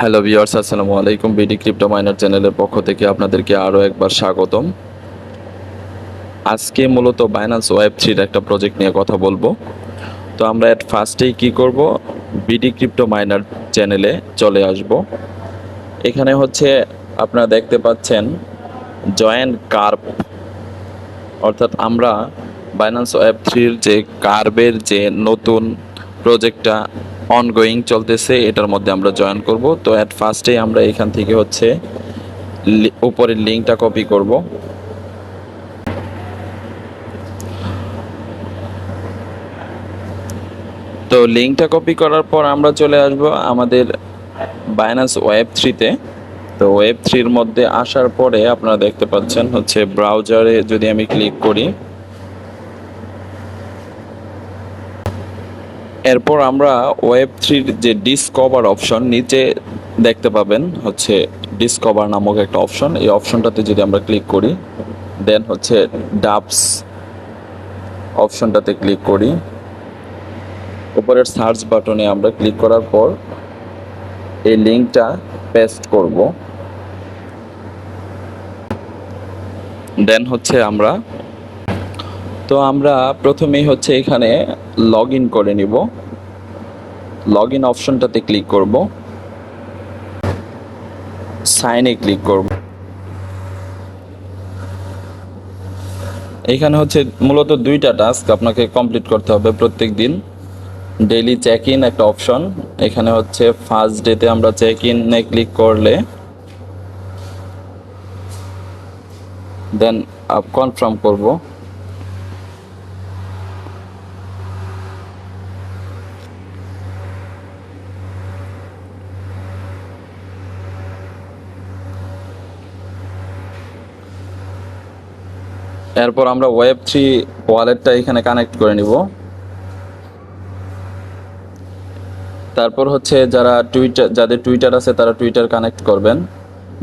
Hello viewers আসসালামু আলাইকুম। BD crypto minor চ্যানেলের পক্ষ থেকে আপনাদেরকে আরও একবার স্বাগতম। আজকে মূলত বাইন্যান্স ওয়েব থ্রির একটা প্রজেক্ট নিয়ে কথা বলব। তো আমরা এট ফার্স্টেই কি করব? বিডি ক্রিপ্টো মাইনার চ্যানেলে চলে আসব। এখানে হচ্ছে আপনারা দেখতে পাচ্ছেন জয়েন্ট কার্প অর্থাৎ আমরা বাইন্যান্স ওয়েব থ্রির যে কার্বের যে নতুন প্রজেক্টটা অনগোয়িং চলতেছে, এটার মধ্যে আমরা জয়েন করব। তো অ্যাট ফার্স্টে আমরা এখান থেকে হচ্ছে উপরের লিঙ্কটা কপি করব। তো লিঙ্কটা কপি করার পর আমরা চলে আসব আমাদের বাইন্যান্স ওয়েব থ্রিতে তো ওয়েব থ্রির মধ্যে আসার পরে আপনারা দেখতে পাচ্ছেন হচ্ছে ব্রাউজারে যদি আমি ক্লিক করি এরপর আমরা ওয়েব থ্রির যে ডিসকভার অপশন নিচে দেখতে পাবেন হচ্ছে ডিসকভার নামক একটা অপশন এই অপশনটাতে যদি আমরা ক্লিক করি দেন হচ্ছে ডাবস অপশনটাতে ক্লিক করি। উপরের সার্চ বাটনে আমরা ক্লিক করার পর এই লিঙ্কটা পেস্ট করব। দেন হচ্ছে আমরা তো আমরা প্রথমেই হচ্ছে এখানে লগ ইন করে নিব। লগ ইন অপশনটাতে ক্লিক করব। সাইনে ক্লিক করব। এখানে হচ্ছে মূলত দুইটা টাস্ক আপনাকে কমপ্লিট করতে হবে প্রত্যেক দিন। ডেইলি চেক ইন একটা অপশন এখানে হচ্ছে ফার্স্ট ডেতে আমরা চেক ইনে ক্লিক করলে দেন কনফার্ম করব। এরপর আমরা ওয়েব থ্রি ওয়ালেটটা এখানে কানেক্ট করে নিব। তারপর হচ্ছে যারা টুইটার যাদের টুইটার আছে, তারা টুইটার কানেক্ট করবেন।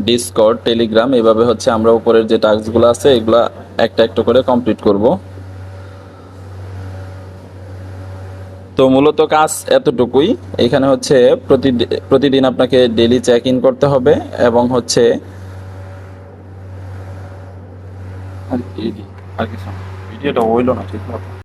ডিসকর্ড টেলিগ্রাম এভাবে হচ্ছে আমরা উপরের যে টাস্কগুলো আছে, এগুলা একটা একটা করে কমপ্লিট করব। তো মূলত কাজ এতটুকুই। এখানে হচ্ছে প্রতিদি- প্রতিদিন আপনাকে ডেলি চেক ইন করতে হবে এবং হচ্ছে আর কি আর কিছু। ভিডিওটা হইল না ঠিক মতো